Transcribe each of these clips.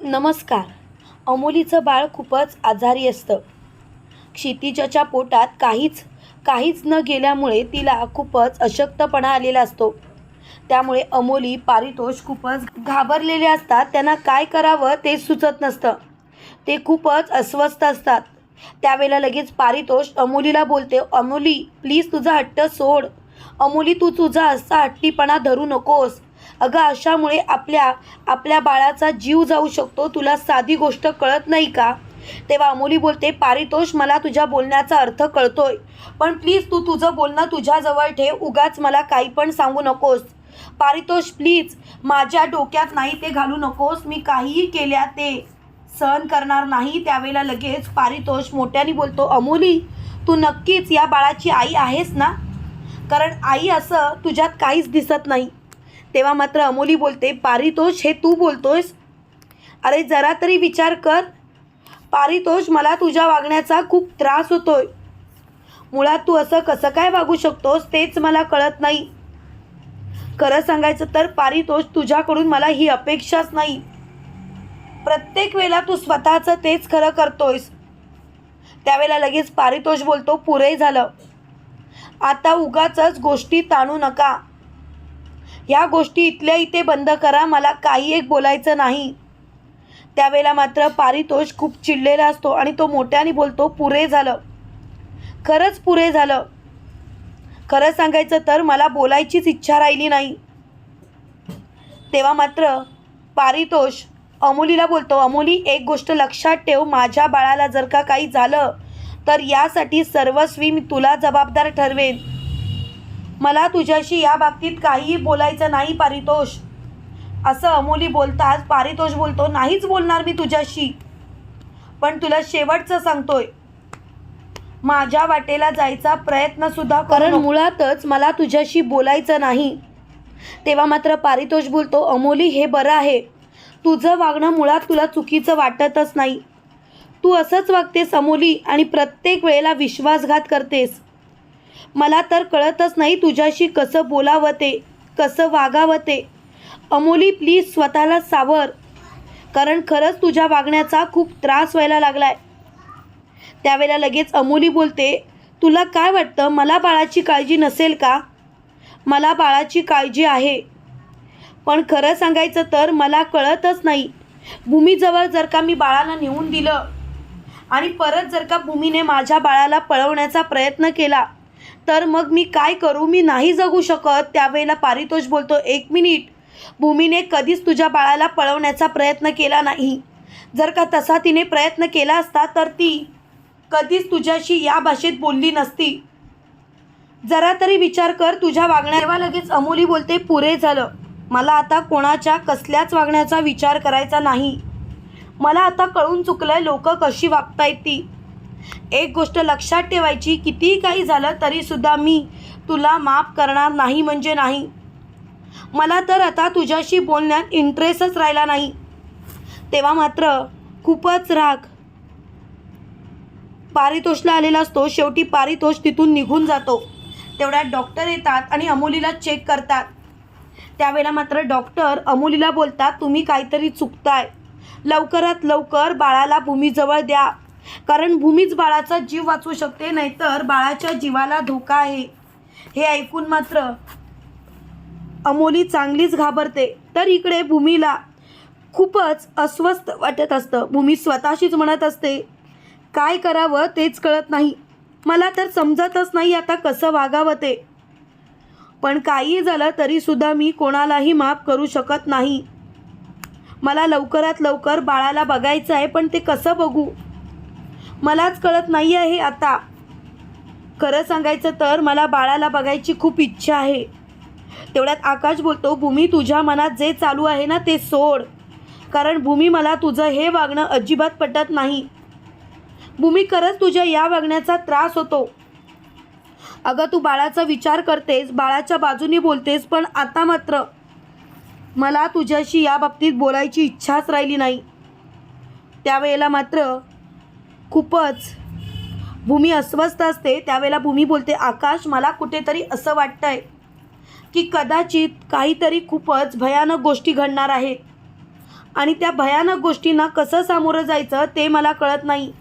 नमस्कार. अमोलीचं बाळ खूपच आजारी असतं. क्षितिजच्या पोटात काहीच काहीच न गेल्यामुळे तिला खूपच अशक्तपणा आलेला असतो. त्यामुळे अमोली पारितोष खूपच घाबरलेले असतात. त्यांना काय करावं ते सुचत नसतं. ते खूपच अस्वस्थ असतात. त्यावेळेला लगेच पारितोष अमोलीला बोलते अमोली प्लीज तुझा हट्ट सोड. अमोली तू तुझा असा हट्टीपणा धरू नकोस. अगं अशामुळे आपल्या आपल्या बाळाचा जीव जाऊ शकतो. तुला साधी गोष्ट कळत नाही का? तेव्हा अमोली बोलते पारितोष मला तुझ्या बोलण्याचा अर्थ कळतोय. पण प्लीज तू तुझं बोलणं तुझ्याजवळ ठेव. उगाच मला काही पण सांगू नकोस. पारितोष प्लीज माझ्या डोक्यात नाही ते घालू नकोस. मी काहीही केल्या ते सहन करणार नाही. त्यावेळेला लगेच पारितोष मोठ्याने बोलतो अमोली तू नक्कीच या बाळाची आई आहेस ना? कारण आई असं तुझ्यात काहीच दिसत नाही. तेव्हा मात्र अमोली बोलते पारितोष हे तू बोलतोयस? अरे जरा तरी विचार कर. पारितोष मला तुझ्या वागण्याचा खूप त्रास होतोय. मुळात तू असं कसं काय वागू शकतोस तेच मला कळत नाही. खरं सांगायचं तर पारितोष तुझ्याकडून मला ही अपेक्षाच नाही. प्रत्येक वेळेला तू स्वतःचं तेच खरं करतोयस. त्यावेळेला लगेच पारितोष बोलतो पुरे झालं. आता उगाच गोष्टी ताणू नका. ह्या गोष्टी इथल्या इथे बंद करा मला काही एक बोलायचं नाही. त्यावेळेला मात्र पारितोष खूप चिडलेला असतो आणि तो मोठ्याने बोलतो पुरे झालं. खरंच पुरे झालं. खरं सांगायचं तर मला बोलायचीच इच्छा राहिली नाही. तेव्हा मात्र पारितोष अमोलीला बोलतो अमोली एक गोष्ट लक्षात ठेव माझ्या बाळाला जर का काही झालं तर यासाठी सर्वस्वी मी तुला जबाबदार ठरवेन. मला तुझ्याशी या बाबतीत काहीही बोलायचं नाही पारितोष. असं अमोली बोलताच पारितोष बोलतो नाहीच बोलणार मी तुझ्याशी. पण तुला शेवटचं सांगतोय. माझ्या वाटेला जायचा प्रयत्न सुद्धा कारण मुळातच मला तुझ्याशी बोलायचं नाही. तेव्हा मात्र पारितोष बोलतो अमोली हे बरं आहे. तुझं वागणं मुळात तुला चुकीचं वाटतच नाही. तू असंच वागतेस अमोली आणि प्रत्येक वेळेला विश्वासघात करतेस. मला तर कळतच नाही तुझ्याशी कसं बोलावं ते कसं वागावं ते अमोली प्लीज स्वतःला सावर कारण खरंच तुझ्या वागण्याचा खूप त्रास व्हायला लागलाय. त्यावेळेला लगेच अमोली बोलते तुला काय वाटतं मला बाळाची काळजी नसेल का? मला बाळाची काळजी आहे. पण खरं सांगायचं तर मला कळतच नाही. भूमीजवळ जर का मी बाळाला नेऊन दिलं आणि परत जर का भूमीने माझ्या बाळाला पळवण्याचा प्रयत्न केला तर मग मी काय करू? मी नाही जगू शकत. त्यावेळेला पारितोष बोलतो एक मिनिट. भूमीने कधीच तुझ्या बाळाला पळवण्याचा प्रयत्न केला नाही. जर का तसा तिने प्रयत्न केला असता तर ती कधीच तुझ्याशी या भाषेत बोलली नसती. जरा तरी विचार कर तुझ्या वागण्या तेव्हा लगेच अमोली बोलते पुरे झालं. मला आता कोणाच्या कसल्याच वागण्याचा विचार करायचा नाही. मला आता कळून चुकलंय लोक कशी वागतायत ती. एक गोष्ट लक्षात ठेवायची कितीही काही झालं तरीसुद्धा मी तुला माफ करणार नाही म्हणजे नाही. मला तर आता तुझ्याशी बोलण्यात इंटरेस्टच राहिला नाही. तेव्हा मात्र खूपच राग. पारितोषला आलेला असतो शेवटी पारितोष तिथून निघून जातो. तेवढ्यात डॉक्टर येतात आणि अमोलीला चेक करतात. त्यावेळेला मात्र डॉक्टर अमोलीला बोलतात तुम्ही काहीतरी चुकताय. लवकरात लवकर बाळाला भूमीजवळ द्या. कारण भूमीच बाळाचा जीव वाचवू शकते नाहीतर बाळाच्या जीवाला धोका आहे. हे ऐकून मात्र अमोली चांगलीच घाबरते. तर इकडे भूमीला खूपच अस्वस्थ वाटत असतं. भूमी स्वतःशीच म्हणत असते काय करावं तेच कळत नाही. मला तर समजतच नाही आता कसं वागावं ते. पण काही झालं तरीसुद्धा मी कोणालाही माफ करू शकत नाही. मला लवकरात लवकर बाळाला बघायचं आहे पण ते कसं बघू? मलाच कळत नाही आहे आता. खरं सांगायचं तर मला बाळाला बघायची खूप इच्छा आहे. तेवढ्यात आकाश बोलतो भूमी तुझ्या मनात जे चालू आहे ना ते सोड. कारण भूमी मला तुझं हे वागणं अजिबात पटत नाही. भूमी खरंच तुझ्या या वागण्याचा त्रास होतो. अगं तू बाळाचा विचार करतेस बाळाच्या बाजूनी बोलतेस पण आता मात्र मला तुझ्याशी या बाबतीत बोलायची इच्छाच राहिली नाही. त्यावेळेला मात्र खूपच. भूमी अस्वस्थ असते त्यावेळेला भूमी बोलते आकाश मला कुठेतरी असं वाटतंय की कदाचित काहीतरी खूपच भयानक गोष्टी घडणार आहेत. आणि त्या भयानक गोष्टींना कसं सामोरं जायचं ते मला कळत नाही.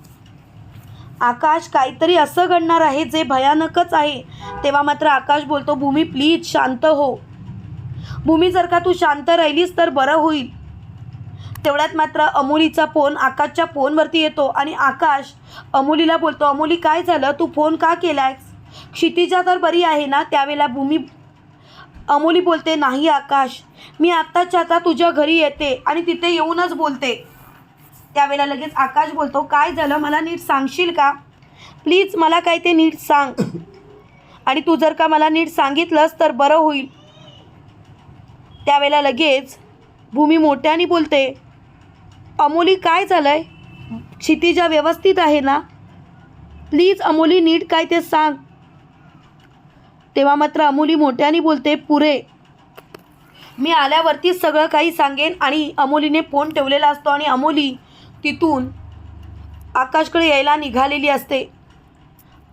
आकाश काहीतरी असं घडणार आहे जे भयानकच आहे. तेव्हा मात्र आकाश बोलतो भूमी प्लीज शांत हो. भूमी जर का तू शांत राहिलीस तर बरं होईल. तेवढ्यात मात्र अमोलीचा फोन आकाशच्या फोनवरती येतो आणि आकाश अमोलीला बोलतो अमोली काय झालं? तू फोन का केलायस? क्षितिजा तर बरी आहे ना त्यावेळेला भूमी अमोली बोलते नाही आकाश मी आत्ताच्या आता तुझ्या घरी येते आणि तिथे येऊनच बोलते. त्यावेळेला लगेच आकाश बोलतो काय झालं? मला नीट सांगशील का? प्लीज मला काय ते नीट सांग. आणि तू जर का मला नीट सांगितलंस तर बरं होईल. त्यावेळेला लगेच भूमी मोठ्याने बोलते अमोली काय झालं आहे क्षितिजा व्यवस्थित आहे ना प्लीज अमोली नीट काय ते सांग. तेव्हा मात्र अमोली मोठ्याने बोलते पुरे मी आल्यावरतीच सगळं काही सांगेन आणि अमोलीने फोन ठेवलेला असतो आणि अमोली तिथून आकाशकडे यायला निघालेली असते.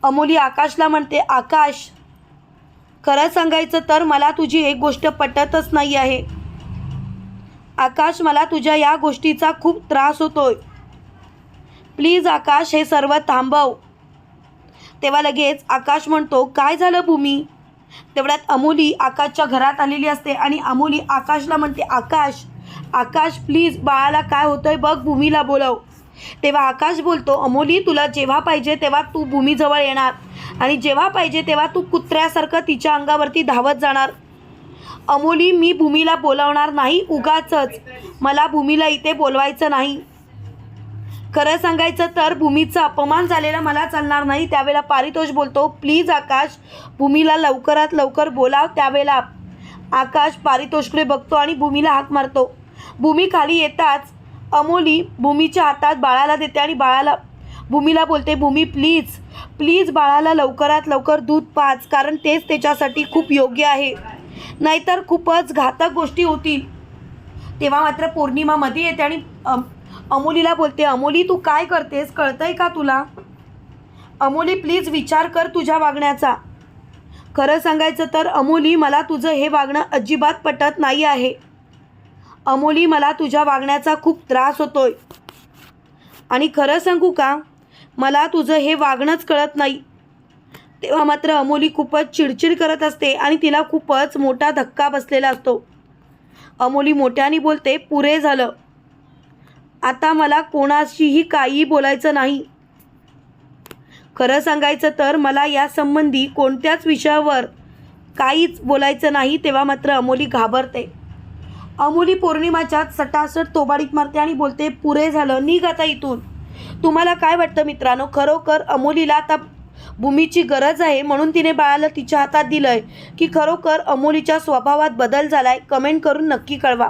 अमोली आकाशला म्हणते आकाश खरं सांगायचं तर मला तुझी एक गोष्ट पटतच नाही आहे. आकाश मला तुझ्या या गोष्टीचा खूप त्रास होतोय. प्लीज आकाश हे सर्व थांबव. तेव्हा लगेच आकाश म्हणतो काय झालं भूमी? तेवढ्यात अमोली आकाशच्या घरात आलेली असते आणि अमोली आकाशला म्हणते आकाश आकाश प्लीज बाळाला काय होतंय बघ भूमीला बोलव. तेव्हा आकाश बोलतो अमोली तुला जेव्हा पाहिजे तेव्हा तू भूमीजवळ येणार आणि जेव्हा पाहिजे तेव्हा तू कुत्र्यासारखं तिच्या अंगावरती धावत जाणार. अमोली मी भूमीला बोलावणार नाही उगाचच. मला भूमीला इथे बोलवायचं नाही. खरं सांगायचं तर भूमीचा अपमान झालेला मला चालणार नाही. त्यावेळेला पारितोष बोलतो प्लीज आकाश भूमीला लवकरात लवकर बोलाव त्यावेळेला. आकाश पारितोषकडे बघतो आणि भूमीला हाक मारतो. भूमी खाली येताच अमोली भूमीच्या हातात बाळाला देते आणि बाळाला भूमीला बोलते भूमी प्लीज प्लीज बाळाला लवकरात लवकर दूध पाच कारण तेच त्याच्यासाठी खूप योग्य आहे. नाहीतर खूपच घातक गोष्टी होतील. तेव्हा मात्र पौर्णिमा मध्ये येते आणि अमोलीला बोलते अमोली तू काय करतेस? कळतंय का तुला? अमोली प्लीज विचार कर तुझ्या वागण्याचा. खरं सांगायचं तर अमोली मला तुझं हे वागणं अजिबात पटत नाही आहे. अमोली मला तुझ्या वागण्याचा खूप त्रास होतोय. आणि खरं सांगू का? मला तुझं हे वागणंच कळत नाही. तेव्हा मात्र अमोली खूपच चिडचिड करत असते आणि तिला खूपच मोठा धक्का बसलेला असतो. अमोली मोठ्याने बोलते पुरे झालं. आता मला कोणाशीही काही बोलायचं नाही. खरं सांगायचं तर मला या संबंधी कोणत्याच विषयावर काहीच बोलायचं नाही तेव्हा मात्र अमोली घाबरते. अमोली पौर्णिमाच्या सटासट तोबाडीत मारते आणि बोलते पुरे झालं. निघ आता इथून. तुम्हाला काय वाटतं मित्रांनो? खरोखर अमोलीला आता भूमीची गरज आहे म्हणून तिने बाळाला तिच्या हातात दिलंय. की खरोखर अमोलीच्या स्वभावात बदल झालाय कमेंट करून नक्की कळवा.